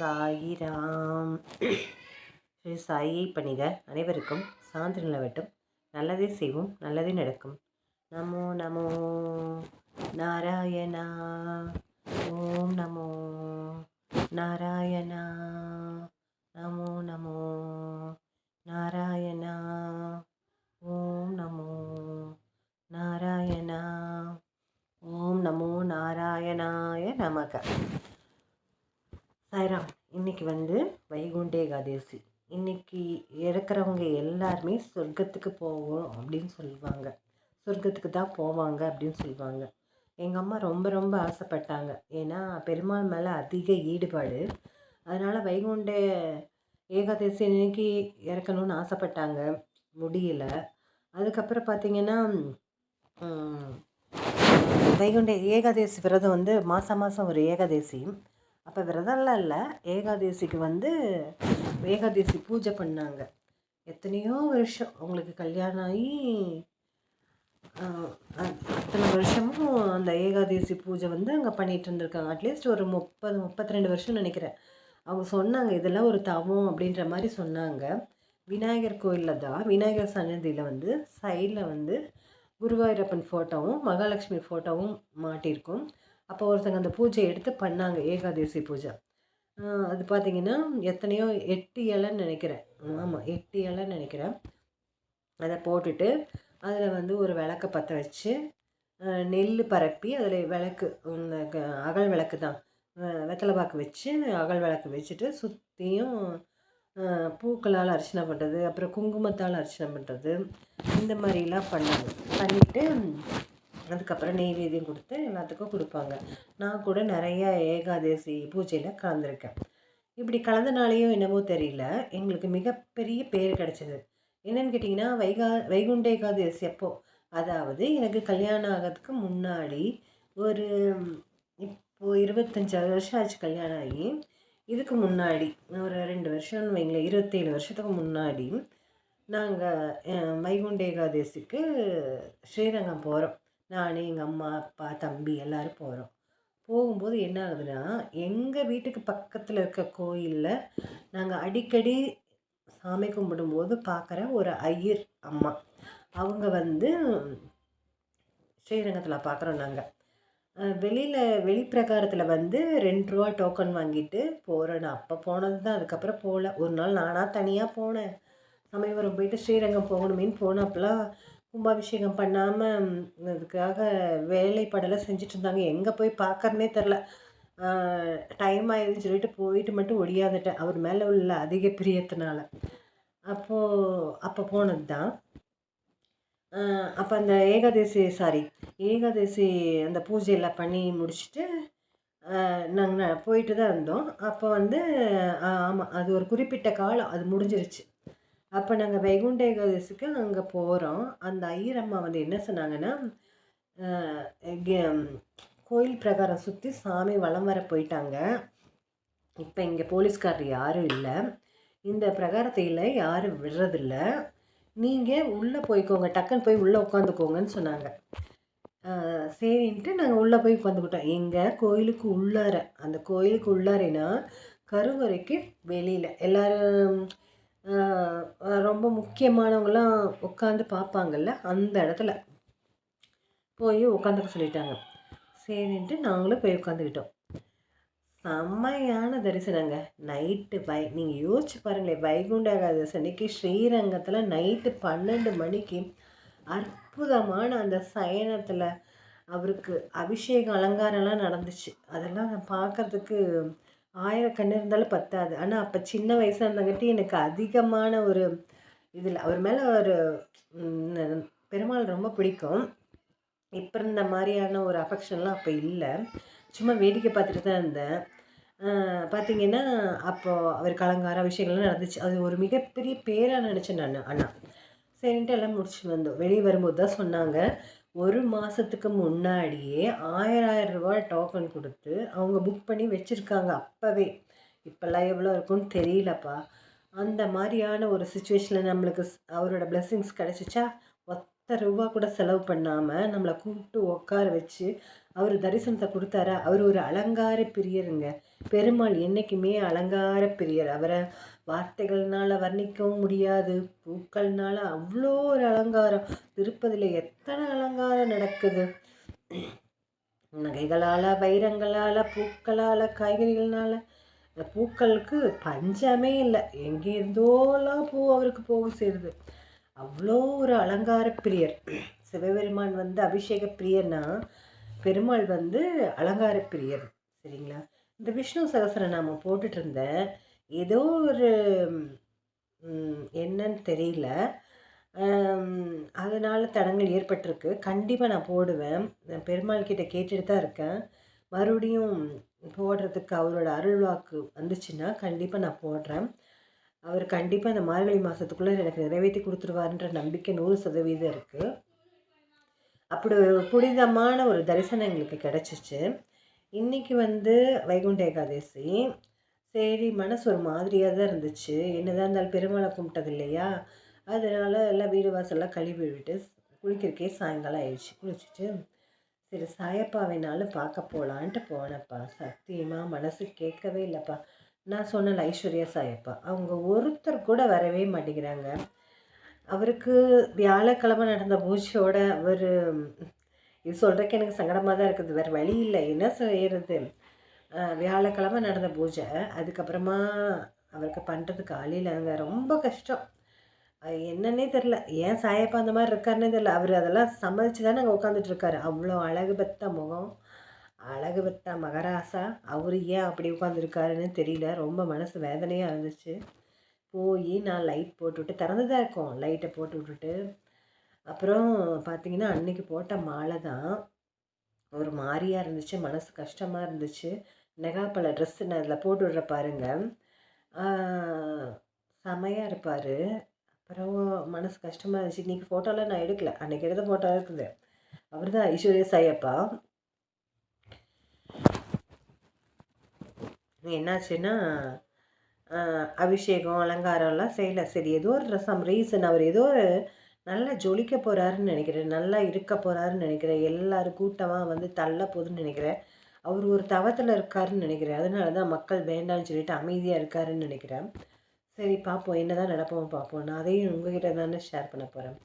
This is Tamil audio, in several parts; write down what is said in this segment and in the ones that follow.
சாயிராம். ஸ்ரீ சாயை பணிக. அனைவருக்கும் சாந்தி நிலவட்டும். நல்லதே செய்வோம் நல்லதே நடக்கும். நமோ நமோ நாராயணா. ஓம் நமோ நாராயணா. நமோ நமோ நாராயணா. ஓம் நமோ நாராயணா. ஓம் நமோ நாராயணாய நமக. சாய்ராம் இன்றைக்கி வந்து வைகுண்ட ஏகாதேசி. இன்னைக்கு இறக்குறவங்க எல்லாருமே சொர்க்கத்துக்கு போவோம் அப்படின்னு சொல்லுவாங்க. சொர்க்கத்துக்கு தான் போவாங்க அப்படின்னு சொல்லுவாங்க. எங்கள் அம்மா ரொம்ப ரொம்ப ஆசைப்பட்டாங்க. ஏன்னா பெருமாள் மேலே அதிக ஈடுபாடு. அதனால் வைகுண்ட ஏகாதசி அன்னைக்கு இறக்கணும்னு ஆசைப்பட்டாங்க. முடியல. அதுக்கப்புறம் பார்த்தீங்கன்னா வைகுண்ட ஏகாதசி விரதம் வந்து மாதம் மாதம் ஒரு ஏகாதசி. அப்போ விரதம்லாம் இல்லை. ஏகாதசிக்கு வந்து ஏகாதசி பூஜை பண்ணாங்க. எத்தனையோ வருஷம். அவங்களுக்கு கல்யாணம் ஆகி அத்தனை வருஷமும் அந்த ஏகாதசி பூஜை வந்து அங்கே பண்ணிகிட்டு இருந்திருக்காங்க. அட்லீஸ்ட் ஒரு முப்பது முப்பத்தி ரெண்டு வருஷம் நினைக்கிறேன். அவங்க சொன்னாங்க இதெல்லாம் ஒரு தவம் அப்படின்ற மாதிரி சொன்னாங்க. விநாயகர் கோயிலில் தான் விநாயகர் சன்னதியில் வந்து சைடில் வந்து குருவாயூரப்பன் ஃபோட்டோவும் மகாலட்சுமி ஃபோட்டோவும் மாட்டியிருக்கும். அப்போ ஒருத்தங்க அந்த பூஜை எடுத்து பண்ணாங்க ஏகாதசி பூஜை. அது பார்த்தீங்கன்னா எத்தனையோ எட்டு இலைன்னு நினைக்கிறேன். ஆமாம் எட்டு இலைன்னு நினைக்கிறேன். அதை போட்டுட்டு அதில் வந்து ஒரு விளக்க பற்ற வச்சு நெல் பரப்பி அதில் விளக்கு இந்த க- அகல் விளக்கு தான். வெத்தலை பாக்கு வச்சு அகல் விளக்கு வச்சுட்டு சுற்றியும் பூக்களால் அர்ச்சனை பண்ணுறது அப்புறம் குங்குமத்தால் அர்ச்சனை பண்ணுறது இந்த மாதிரிலாம் பண்ணாங்க. பண்ணிவிட்டு அதுக்கப்புறம் நெய்வேதியம் கொடுத்து எல்லாத்துக்கும் கொடுப்பாங்க. நான் கூட நிறைய ஏகாதசி பூஜையில் கலந்துருக்கேன். இப்படி கலந்தனாலேயும் என்னமோ தெரியல. எங்களுக்கு மிகப்பெரிய பேர் கிடச்சிது. என்னென்னு கேட்டிங்கன்னா வைகா வைகுண்ட ஏகாதசி அப்போ. அதாவது எனக்கு கல்யாணம் ஆகிறதுக்கு முன்னாடி ஒரு இப்போது இருபத்தஞ்சாறு வருஷம் ஆச்சு கல்யாணம் ஆகி. இதுக்கு முன்னாடி ஒரு ரெண்டு வருஷம்னு வைங்களேன் இருபத்தேழு வருஷத்துக்கு முன்னாடி நாங்கள் வைகுண்ட ஏகாதசிக்கு ஸ்ரீரங்கம் போகிறோம் நான் எங்கள் அம்மா அப்பா தம்பி எல்லோரும் போகிறோம் போகும்போது என்ன ஆகுதுன்னா எங்கள் வீட்டுக்கு பக்கத்தில் இருக்க கோயிலில் நாங்கள் அடிக்கடி சாமி கும்பிடும்போது பார்க்குற ஒரு ஐயர் அம்மா. அவங்க வந்து ஸ்ரீரங்கத்தில் பார்க்குறோம் நாங்கள் வெளியில் வெளிப்பிரகாரத்தில் வந்து ரெண்டு ரூபா டோக்கன் வாங்கிட்டு போகிறேன் நான் அப்போ போனது தான் அதுக்கப்புறம் போகல ஒரு நாள் நானாக தனியாக போனேன். சமயபுரம் போயிட்டு ஸ்ரீரங்கம் போகணுமேன்னு போனப்பெல்லாம் கும்பாபிஷேகம் பண்ணாமல் அதுக்காக வேலைப்பாடெல்லாம் செஞ்சுட்டு இருந்தாங்க. எங்கே போய் பார்க்கறனே தெரில. டைம் ஆயிடுன்னு சொல்லிட்டு போயிட்டு மட்டும் ஒடியாந்துட்டேன். அவர் மேலே உள்ள அதிக பிரியத்தினால. அப்போது அப்போ போனது தான் அப்போ அந்த ஏகாதசி சாரி ஏகாதசி அந்த பூஜையெல்லாம் பண்ணி முடிச்சுட்டு நாங்கள் போயிட்டு தான் இருந்தோம். அப்போ வந்து ஆமாம் அது ஒரு குறிப்பிட்ட காலம் அது முடிஞ்சிருச்சு. அப்போ நாங்கள் வைகுண்ட ஏகாதசிக்கு அங்கே போகிறோம் அந்த ஐயரம்மா வந்து என்ன சொன்னாங்கன்னா கோயில் பிரகாரம் சுற்றி சாமி வலம் வர போயிட்டாங்க. இப்போ இங்கே போலீஸ்காரர் யாரும் இல்லை. இந்த பிரகாரத்தையில் யாரும் விடுறதில்ல. நீங்கள் உள்ளே போய்க்கோங்க. டக்குன்னு போய் உள்ளே உட்காந்துக்கோங்கன்னு சொன்னாங்க. சரின்ட்டு நாங்கள் உள்ளே போய் உட்காந்துக்கிட்டோம் எங்கள் கோயிலுக்கு உள்ளார அந்த கோயிலுக்கு உள்ளாரேனா கருவறைக்கு வெளியில். எல்லோரும் ரொம்ப முக்கியமானவங்களாம் உட்காந்து பார்ப்பாங்கல்ல அந்த இடத்துல போய் உட்காந்துக்க சொல்லிட்டாங்க. சரின்ட்டு நாங்களும் போய் உட்காந்துக்கிட்டோம் செம்மையான தரிசனங்க. நைட்டு வை நீங்கள் யோசிச்சு பாருங்களேன் வைகுண்ட அன்னைக்கு ஸ்ரீரங்கத்தில் நைட்டு பன்னெண்டு மணிக்கு அற்புதமான அந்த சயனத்தில் அவருக்கு அபிஷேகம் அலங்காரம்லாம் நடந்துச்சு. அதெல்லாம் நான் பார்க்கறதுக்கு ஆயிரம் கண்ணு இருந்தாலும் பத்தாது. ஆனால் அப்போ சின்ன வயசாக இருந்தங்காட்டி எனக்கு அதிகமான ஒரு இதில் அவர் மேலே ஒரு பெருமாள் ரொம்ப பிடிக்கும். இப்போ இருந்த மாதிரியான ஒரு அஃபெக்ஷன்லாம் அப்போ இல்லை. சும்மா வேடிக்கை பார்த்துட்டு தான் இருந்தேன். பார்த்திங்கன்னா பார்த்தீங்கன்னா அப்போது அவருக்கு கலங்கார விஷயங்கள்லாம் நடந்துச்சு. அது ஒரு மிகப்பெரிய பேராக நினச்சேன் நான் அண்ணா. சரின்ட்டு எல்லாம் முடிச்சுட்டு வந்தோம். வெளியே வரும்போது தான் சொன்னாங்க. ஒரு மாதத்துக்கு முன்னாடியே ஆயிரம் ஆயிரம் டோக்கன் கொடுத்து அவங்க புக் பண்ணி வச்சுருக்காங்க அப்போவே. இப்போல்லாம் எவ்வளோ இருக்கும்னு தெரியலப்பா. அந்த மாதிரியான ஒரு சுச்சுவேஷனில் நம்மளுக்கு அவரோட பிளெஸ்ஸிங்ஸ் கிடச்சிச்சா? ஒத்த ரூபா கூட செலவு பண்ணாமல் நம்மளை கூப்பிட்டு உட்கார வச்சு அவர் தரிசனத்தை கொடுத்தாரா? அவர் ஒரு அலங்கார பிரியருங்க. பெருமாள் என்றைக்குமே அலங்கார பிரியர். அவரை வார்த்தைகள்னால் வர்ணிக்கவும் முடியாது. பூக்கள்னால அவ்வளோ ஒரு அலங்காரம். திருப்பதியில் எத்தனை அலங்காரம் நடக்குது? நகைகளால் வைரங்களால் பூக்களால் காய்கறிகள்னால. பூக்களுக்கு பஞ்சமே இல்லை. எங்கேருந்தோலாம் பூ அவருக்கு போக சேருது. அவ்வளோ ஒரு அலங்கார பிரியர். சிவபெருமான் வந்து அபிஷேக பிரியர்னா பெருமாள் வந்து அலங்கார பிரியர். சரிங்களா? இந்த விஷ்ணு சகசரநாமம் போட்டுட்டு இருந்தேன் ஏதோ ஒரு என்னன்னு தெரியல. அதனால் தடங்கள் ஏற்பட்டிருக்கு. கண்டிப்பாக நான் போடுவேன். நான் பெருமாள் கிட்டே கேட்டுட்டு தான் இருக்கேன். மறுபடியும் போடுறதுக்கு அவரோட அருள் வாக்கு வந்துச்சுன்னா கண்டிப்பாக நான் போடுறேன். அவர் கண்டிப்பாக இந்த மார்கழி மாதத்துக்குள்ளே எனக்கு நிறைவேற்றி கொடுத்துருவாருன்ற நம்பிக்கை நூறு சதவீதம் இருக்குது அப்படி ஒரு புனிதமான ஒரு தரிசனம் எங்களுக்கு கிடச்சிச்சு. இன்றைக்கி வந்து வைகுண்ட ஏகாதசி. சரி மனசு ஒரு மாதிரியாக தான் இருந்துச்சு. என்னதான் இருந்தாலும் பெருமாளை கும்பிட்டது இல்லையா? அதனால் எல்லாம் வீடு வாசல்லாம் கழுவி விட்டு குளிக்கிறக்கே சாயங்காலம் ஆயிடுச்சு. குளிச்சுட்டு சரி சாயப்பாவினாலும் பார்க்க போகலான்ட்டு போனேன்ப்பா. சத்தியமாக மனசு கேட்கவே இல்லைப்பா. நான் சொன்னேன் ஐஸ்வர்யா சாயப்பா. அவங்க ஒருத்தர் கூட வரவே மாட்டேங்கிறாங்க. அவருக்கு வியாழக்கிழமை நடந்த பூஜையோட அவர் இது சொல்கிறக்கு எனக்கு சங்கடமாக தான் இருக்குது. வேறு வழி இல்லை. என்ன செய்கிறது வியாழக்கிழமை நடந்த பூஜை. அதுக்கப்புறமா அவருக்கு பண்ணுறதுக்கு ஆளில் அங்கே ரொம்ப கஷ்டம். என்னன்னே தெரில ஏன் சாயப்பா அந்த மாதிரி இருக்காருன்னே தெரில அவர் அதெல்லாம் சம்மதிச்சு தானே அங்கே உட்காந்துட்டு இருக்காரு. அவ்வளோ அழகு பெத்த முகம். அழகு வித்தா மகராசா? அவர் ஏன் அப்படி உட்காந்துருக்காருன்னு தெரியல. ரொம்ப மனசு வேதனையாக இருந்துச்சு. போய் நான் லைட் போட்டுவிட்டு திறந்து தான் இருக்கோம் லைட்டை போட்டு விட்டுட்டு. அப்புறம் பார்த்திங்கன்னா அன்றைக்கி போட்ட மாலை தான் ஒரு மாதிரியாக இருந்துச்சு. மனசு கஷ்டமாக இருந்துச்சு. நெகாப்பழ ட்ரெஸ்ஸு நான் அதில் போட்டு விட்ற பாருங்க. செமையாக இருப்பார். அப்புறம் மனசு கஷ்டமாக இருந்துச்சு. இன்றைக்கி ஃபோட்டோலாம் நான் எடுக்கல. அன்றைக்கி எடுத்த ஃபோட்டோ இருக்குது. அவர் தான் ஐஸ்வர்யா சாயப்பா. என்னாச்சுன்னா அபிஷேகம் அலங்காரம்லாம் செய்யலை. சரி ஏதோ ஒரு சம் ரீசன் அவர் ஏதோ ஒரு நல்லா ஜொலிக்க போகிறாருன்னு நினைக்கிறேன். நல்லா இருக்க போகிறாருன்னு நினைக்கிறேன். எல்லோரும் கூட்டமாக வந்து தள்ள போகுதுன்னு நினைக்கிறேன். அவர் ஒரு தவத்தில் இருக்காருன்னு நினைக்கிறேன். அதனால தான் மக்கள் வேண்டாம்னு சொல்லிட்டு அமைதியாக இருக்காருன்னு நினைக்கிறேன். சரி பார்ப்போம் என்ன தான் நடப்போம் பார்ப்போம் நான் அதையும் உங்ககிட்ட தானே ஷேர் பண்ண போகிறேன்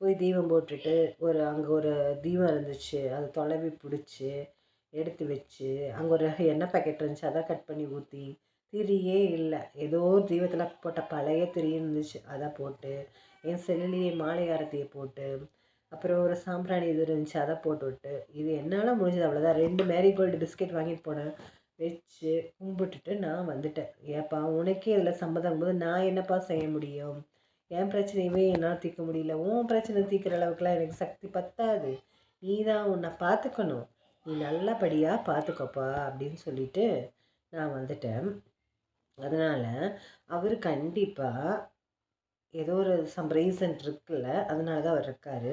போய் தீபம் போட்டுட்டு ஒரு அங்கே ஒரு தீபம் இருந்துச்சு. அதை தொலைவி பிடிச்சி எடுத்து வச்சு அங்கே ஒரு எண்ணெய் பேக்கெட் இருந்துச்சு அதை கட் பண்ணி ஊற்றி திரியே இல்லை. ஏதோ ஒரு தீபத்தில் போட்ட பழைய திரி இருந்துச்சு. அதை போட்டு என் செல்லுலேயே மாலை ஆரத்தியை போட்டு அப்புறம் ஒரு சாம்பிராணி இது இருந்துச்சு அதை போட்டு விட்டு இது என்னால் முடிஞ்சது அவ்வளோதான் ரெண்டு மேரிகோல்டு பிஸ்கெட் வாங்கிட்டு போனேன் வச்சு கும்பிட்டுட்டு நான் வந்துட்டேன். ஏப்பா உனக்கே இதில் சம்மதம் போது நான் என்னப்பா செய்ய முடியும்? என் பிரச்சனையவே என்னால் தீர்க்க முடியல. உன் பிரச்சனை தீர்க்குற அளவுக்குலாம் எனக்கு சக்தி பத்தாது. நீ தான் உன்னை பார்த்துக்கணும். நீ நல்லபடியாக பார்த்துக்கோப்பா அப்படின்னு சொல்லிட்டு நான் வந்துட்டேன். அதனால் அவர் கண்டிப்பாக ஏதோ ஒரு சம் ரீசன் இருக்குல்ல அதனால தான் அவர் இருக்கார்.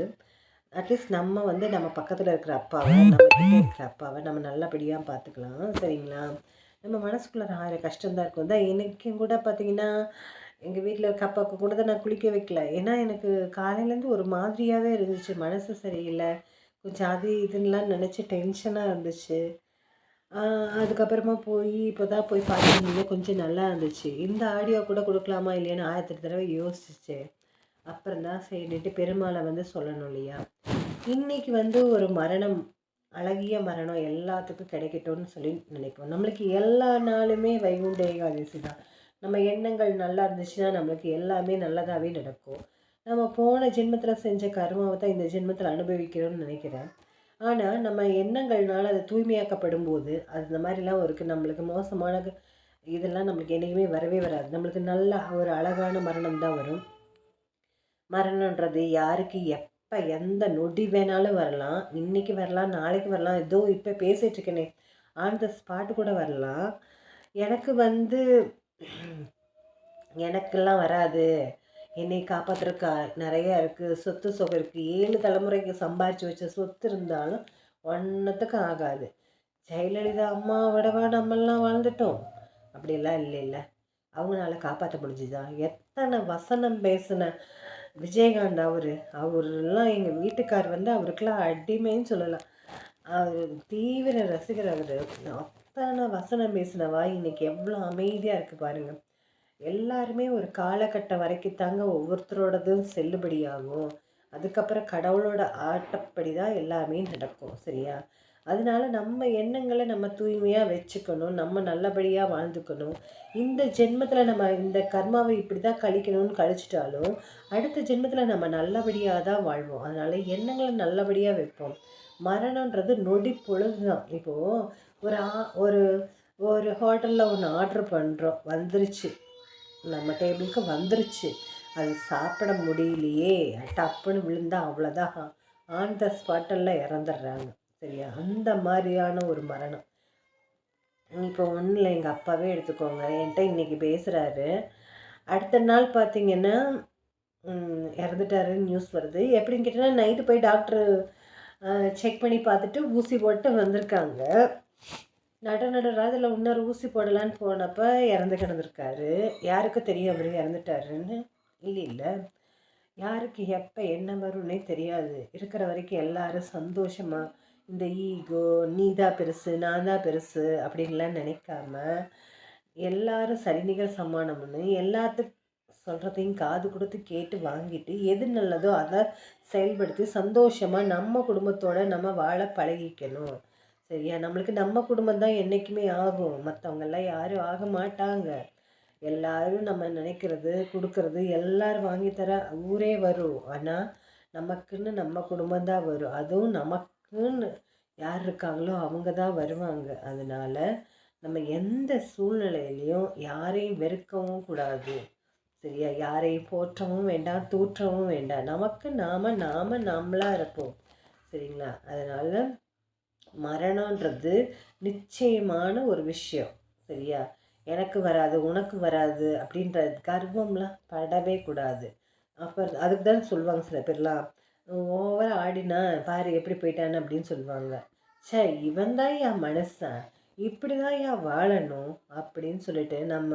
அட்லீஸ்ட் நம்ம வந்து நம்ம பக்கத்தில் இருக்கிற அப்பாவை நம்ம கிட்ட இருக்கிற அப்பாவை நம்ம நல்லபடியாக பார்த்துக்கலாம் சரிங்களா? நம்ம மனசுக்குள்ளே ஆயிரம் கஷ்டம்தான் இருக்கும். தான் எனக்கும் கூட பார்த்தீங்கன்னா எங்கள் வீட்டில் இருக்க அப்பாவுக்கு கூட தான் நான் குளிக்க வைக்கல. ஏன்னா எனக்கு காலையிலேருந்து ஒரு மாதிரியாகவே இருந்துச்சு மனசு சரியில்லை. கொஞ்சம் அது இதுன்னெலாம் நினச்சி டென்ஷனாக இருந்துச்சு. அதுக்கப்புறமா போய் இப்போ தான் போய் பார்த்துருந்தீங்க கொஞ்சம் நல்லா இருந்துச்சு. இந்த ஆடியோ கூட கொடுக்கலாமா இல்லையான்னு ஆயிரத்தி தடவை யோசிச்சேன். அப்புறம் தான் சரின்ட்டு பெருமாளை வந்து சொல்லணும் இல்லையா? இன்றைக்கி வந்து ஒரு மரணம் அழகிய மரணம் எல்லாத்துக்கும் கிடைக்கட்டும்னு சொல்லி நினைப்போம். நம்மளுக்கு எல்லா நாளுமே வைகுண்ட ஏகாதசி தான் நம்ம எண்ணங்கள் நல்லா இருந்துச்சுன்னா நம்மளுக்கு எல்லாமே நல்லதாகவே நடக்கும். நம்ம போன ஜென்மத்தில் செஞ்ச கர்மாவை தான் இந்த ஜென்மத்தில் அனுபவிக்கிறோம்னு நினைக்கிறேன். ஆனால் நம்ம எண்ணங்கள்னால அது தூய்மையாக்கப்படும் போது அது இந்த மாதிரிலாம் இருக்குது நம்மளுக்கு மோசமான இதெல்லாம் நம்மளுக்கு என்றைக்குமே வரவே வராது. நம்மளுக்கு நல்ல ஒரு அழகான மரணம் தான் வரும். மரணன்றது யாருக்கு எப்போ எந்த நொடி வேணாலும் வரலாம். இன்றைக்கி வரலாம் நாளைக்கு வரலாம். ஏதோ இப்போ பேசிகிட்ருக்கேனே ஆன் த ஸ்பாட்டு கூட வரலாம். எனக்கு வந்து எனக்கெல்லாம் வராது. என்னை காப்பாற்றுறக்கா நிறையா இருக்குது சொத்து சொகம் இருக்குது ஏழு தலைமுறைக்கு சம்பாரித்து வச்ச சொத்து இருந்தாலும் ஒன்றத்துக்கும் ஆகாது. ஜெயலலிதா அம்மா விடவா நம்மெல்லாம் வாழ்ந்துட்டோம். அப்படிலாம் இல்லை இல்லை. அவங்களால காப்பாற்ற முடிஞ்சுதா? எத்தனை வசனம் பேசின விஜயகாந்த் அவர். அவரெல்லாம் எங்கள் வீட்டுக்கார் வந்து அவருக்கெல்லாம் அடிமைன்னு சொல்லலாம். அவர் தீவிர ரசிகர் அவர். அத்தனை வசனம் பேசின வாய் இன்னைக்கு எவ்வளோ அமைதியாக இருக்குது பாருங்கள் எல்லாருமே ஒரு காலகட்டம் வரைக்கும் தாங்க ஒவ்வொருத்தரோடதும் செல்லுபடியாகும் அதுக்கப்புறம் கடவுளோட ஆட்டப்படி தான் எல்லாமே நடக்கும் சரியா? அதனால நம்ம எண்ணங்களை நம்ம தூய்மையாக வச்சுக்கணும் நம்ம நல்லபடியாக வாழ்ந்துக்கணும். இந்த ஜென்மத்தில் நம்ம இந்த கர்மாவை இப்படி தான் கழிக்கணும்னு கழிச்சிட்டாலும் அடுத்த ஜென்மத்தில் நம்ம நல்லபடியாக தான் வாழ்வோம். அதனால் எண்ணங்களை நல்லபடியாக வைப்போம். மரணன்றது நொடி பொழுது தான் இப்போது ஒரு ஆ- ஒரு ஒரு ஹோட்டலில் ஒன்று ஆர்டர் பண்ணுறோம் வந்துருச்சு. நம்ம டேபிளுக்கு வந்துருச்சு. அது சாப்பிட முடியலையே. டப்புன்னு விழுந்தா அவ்வளோதான் ஆன் த ஸ்பாட்டெல்லாம் இறந்துடுறாங்க. சரியா? அந்த மாதிரியான ஒரு மரணம். இப்போ ஒன்றும் இல்லை எங்கள் அப்பாவே எடுத்துக்கோங்க. என்கிட்ட இன்றைக்கி பேசுகிறாரு அடுத்த நாள் பார்த்திங்கன்னா இறந்துட்டாருன்னு நியூஸ் வருது. எப்படின்னு கேட்டிங்கன்னா நைட்டு போய் டாக்டர் செக் பண்ணி பார்த்துட்டு ஊசி போட்டு வந்திருக்காங்க. நடு நடு ராதில் இன்னொரு ஊசி போடலான்னு போனப்போ இறந்து கிடந்திருக்காரு. யாருக்கு தெரியும் அவர் இறந்துட்டாருன்னு? இல்லை இல்லை. யாருக்கு எப்போ என்ன வரும்னே தெரியாது. இருக்கிற வரைக்கும் எல்லாரும் சந்தோஷமாக இந்த ஈகோ நீ தான் பெருசு நான் தான் பெருசு அப்படின்லாம் நினைக்காம எல்லாரும் சரிநிகர் சமானம்னு எல்லாத்துக்கும் சொல்கிறதையும் காது கொடுத்து கேட்டு வாங்கிட்டு எது நல்லதோ அதை செயல்படுத்தி சந்தோஷமாக நம்ம குடும்பத்தோடு நம்ம வாழ பழகிக்கணும். சரியா? நம்மளுக்கு நம்ம குடும்பம் தான் என்றைக்குமே ஆகும். மற்றவங்கெல்லாம் யாரும் ஆக மாட்டாங்க. எல்லாரும் நம்ம நினைக்கிறது கொடுக்கறது எல்லாரும் வாங்கித்தர ஊரே வரும். ஆனால் நமக்குன்னு நம்ம குடும்பம் தான் வரும். அதுவும் நமக்குன்னு யார் இருக்காங்களோ அவங்க தான் வருவாங்க. அதனால் நம்ம எந்த சூழ்நிலையிலையும் யாரையும் வெறுக்கவும் கூடாது. சரியா? யாரையும் போற்றவும் வேண்டாம் தூற்றவும் வேண்டாம். நமக்கு நாம் நாம் நாமளாக இருப்போம். சரிங்களா? அதனால் மரணன்றது நிச்சயமான ஒரு விஷயம் சரியா? எனக்கு வராது உனக்கு வராது அப்படின்ற கர்வம்லாம் படவே கூடாது. அப்போ அதுக்கு தான் சொல்லுவாங்க சில பேர்லாம் ஓவர் ஆடினா பாரு எப்படி போயிட்டான்னு அப்படின்னு சொல்லுவாங்க. ச்சே இவன் தான் என் மனசன் இப்படி தான் ஏன் வாழணும் அப்படின்னு சொல்லிட்டு நம்ம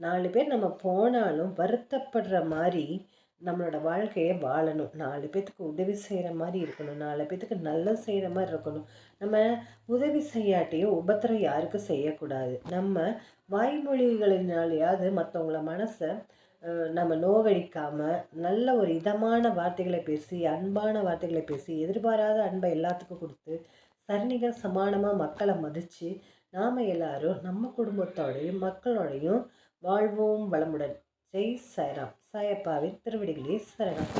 நாலு பேர் நம்ம போனாலும் வருத்தப்படுற மாதிரி நம்மளோட வாழ்க்கையை வாழணும். நாலு பேத்துக்கு உதவி செய்கிற மாதிரி இருக்கணும். நாலு பேத்துக்கு நல்ல செய்கிற மாதிரி இருக்கணும். நம்ம உதவி செய்யாட்டியும் உபத்திரம் யாருக்கும் செய்யக்கூடாது. நம்ம வாய்மொழிகளினாலேயாவது மற்றவங்கள மனசை நம்ம நோவடிக்காமல் நல்ல ஒரு இதமான வார்த்தைகளை பேசி அன்பான வார்த்தைகளை பேசி எதிர்பாராத அன்பை எல்லாத்துக்கும் கொடுத்து சரிநிகர் சமானமாக மக்களை மதித்து நாம் எல்லாரும் நம்ம குடும்பத்தோடையும் மக்களோடையும் வாழ்வோம் வளமுடன். ஜெய் சாய்ராம். சாயப்பாவின் திருவடிகளே சரணம்.